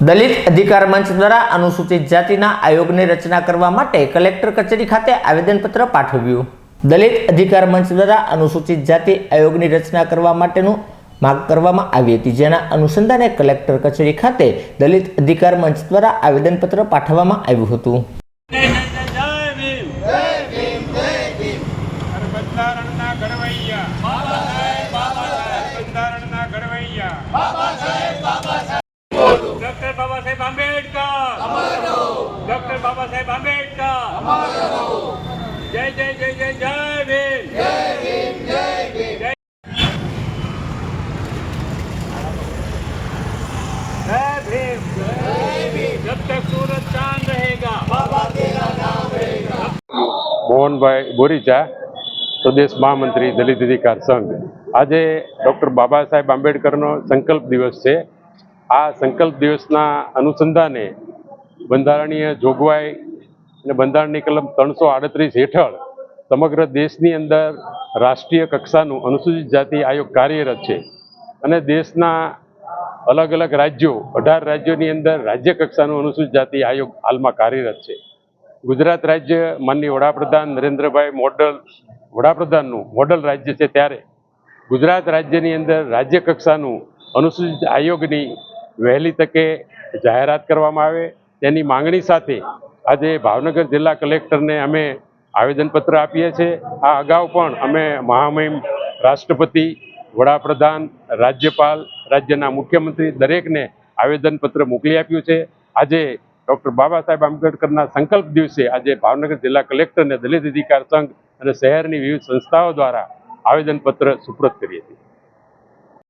દલિત અધિકાર મંચ દ્વારા અનુસૂચિત જાતિના આયોગની રચના કરવા માટે કલેક્ટર કચેરી ખાતે આવેદનપત્ર પાઠવ્યું. દલિત અધિકાર મંચ દ્વારા અનુસૂચિત જાતિ આયોગની રચના કરવા માટેનું માગ કરવામાં આવી હતી. જેના અનુસંધાને કલેક્ટર કચેરી ખાતે દલિત અધિકાર મંચ દ્વારા આવેદનપત્ર પાઠવવામાં આવ્યું હતું જય જય ભીમ જય ભીમ જય ભીમ અરે બંધારણના ઘડવૈયા બાબા સાહેબ બાબા સાહેબ બંધારણના ઘડવૈયા બાબા સાહેબ બાબા સાહેબ ડોક્ટર બાબા સાહેબ આંબેડકર અમારો ડોક્ટર બાબા સાહેબ આંબેડકર અમારો જય જય જય જય જય ભીમ જય ભીમ જય ભીમ જય भीम जय भीम जब तक सूरज चांद रहेगा बाबा तेरा नाम रहेगा મોહનભાઈ બોરીચા પ્રદેશ મહામંત્રી દલિત અધિકાર સંઘ આજે ડૉક્ટર બાબા સાહેબ આંબેડકરનો સંકલ્પ દિવસ છે આ સંકલ્પ દિવસના અનુસંધાને બંધારણીય જોગવાઈ અને બંધારણની કલમ ત્રણસો આડત્રીસ હેઠળ સમગ્ર દેશની અંદર રાષ્ટ્રીય કક્ષાનું અનુસૂચિત જાતિ આયોગ કાર્યરત છે અને દેશના અલગ અલગ રાજ્યો, અઢાર રાજ્યોની અંદર રાજ્ય કક્ષાનું અનુસૂચિત જાતિ આયોગ હાલમાં કાર્યરત છે. ગુજરાત રાજ્ય માનનીય વડાપ્રધાન નરેન્દ્રભાઈ મોડલ, વડાપ્રધાનનું મોડલ રાજ્ય છે ત્યારે ગુજરાત રાજ્યની અંદર રાજ્ય કક્ષાનું અનુસૂચિત આયોગની વહેલી તકે જાહેરાત કરવામાં આવે તેની માંગણી સાથે આજે ભાવનગર જિલ્લા કલેક્ટરને અમે આવેદનપત્ર આપીએ છીએ. આ અગાઉ પણ અમે મહામહિમ રાષ્ટ્રપતિ, વડાપ્રધાન, રાજ્યપાલ, રાજ્યના મુખ્યમંત્રી દરેકને આવેદનપત્ર મોકલી આપ્યું છે. આજે ડૉક્ટર બાબા સાહેબ આંબેડકરના સંકલ્પ દિવસે આજે ભાવનગર જિલ્લા કલેક્ટરને દલિત અધિકાર સંઘ અને શહેરની વિવિધ સંસ્થાઓ દ્વારા આવેદનપત્ર સુપ્રત કરી હતી